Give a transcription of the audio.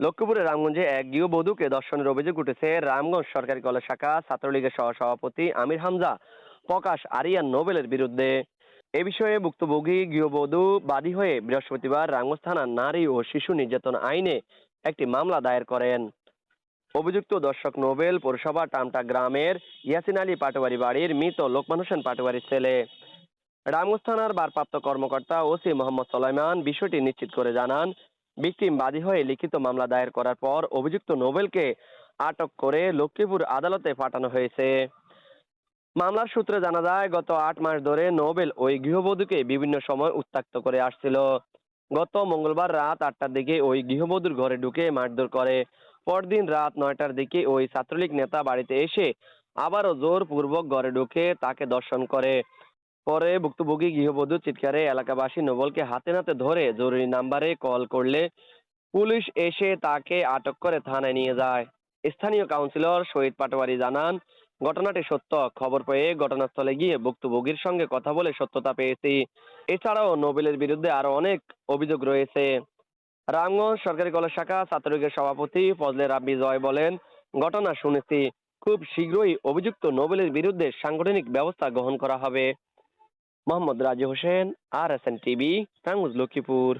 লক্ষ্মীপুরের রামগঞ্জে এক গৃহবধূকে ধর্ষণের অভিযোগ উঠেছে। রামগঞ্জ সরকারি কলেজ শাখা ছাত্রলীগের সহসভাপতি আমির হামজা, প্রকাশ আরিয়ান নোবেলের বিরুদ্ধে। এ বিষয়ে ভুক্তভোগী গৃহবধূ বাদী হয়ে বৃহস্পতিবার রামগঞ্জ থানার নারী ও শিশু নির্যাতন আইনে একটি মামলা দায়ের করেন। অভিযুক্ত দর্শক নোবেল পৌরসভা টামটা গ্রামের ইয়াসিন আলী পাটোয়ারি বাড়ির মৃত লোকমান হোসেন পাটোয়ারির ছেলে। রামগঞ্জ থানার ভারপ্রাপ্ত কর্মকর্তা ওসি মোহাম্মদ সোলাইমান বিষয়টি নিশ্চিত করে জানান ভিকটিম বাদী হয়ে লিখিত মামলা দায়ের করার পর অভিযুক্ত নোবেলকে আটক করে লক্ষ্মীপুর আদালতে পাঠানো হয়েছে। মামলার সূত্রে জানা যায়, গত আট মাস ধরে নোবেল ওই গৃহবধূকে বিভিন্ন সময় উত্ত্যক্ত করে আসছিল। গত মঙ্গলবার রাত আটটার দিকে ওই গৃহবধূর ঘরে ঢুকে মারধর করে। পরদিন রাত নয়টার দিকে ওই ছাত্রলীগ নেতা বাড়িতে এসে আবারও জোরপূর্বক ঘরে ঢুকে তাকে দর্শন করে। পরে ভুক্তভোগী গৃহবধূ চিৎকারে এলাকাবাসী নোবেলকে হাতে নাতে ধরে জরুরি নাম্বারে কল করলে পুলিশ এসে তাকে আটক করে থানায় নিয়ে যায়। স্থানীয় কাউন্সিলর শহীদ পাটোয়ারি জানান, ঘটনাটি সত্য। খবর পেয়ে ঘটনাস্থলে গিয়ে ভুক্তভোগীর সঙ্গে কথা বলে সত্যতা পেয়েছি। এছাড়াও নোবেলের বিরুদ্ধে আরও অনেক অভিযোগ রয়েছে। রামগঞ্জ সরকারি কলেজ শাখা ছাত্রলীগের সভাপতি ফজলে রাব্বি জয় বলেন, ঘটনা শুনেছি। খুব শীঘ্রই অভিযুক্ত নোবেলের বিরুদ্ধে সাংগঠনিক ব্যবস্থা গ্রহণ করা হবে। মোহাম্মদ রাজি হোসেন আর S N TV Ramganj Lakshmipur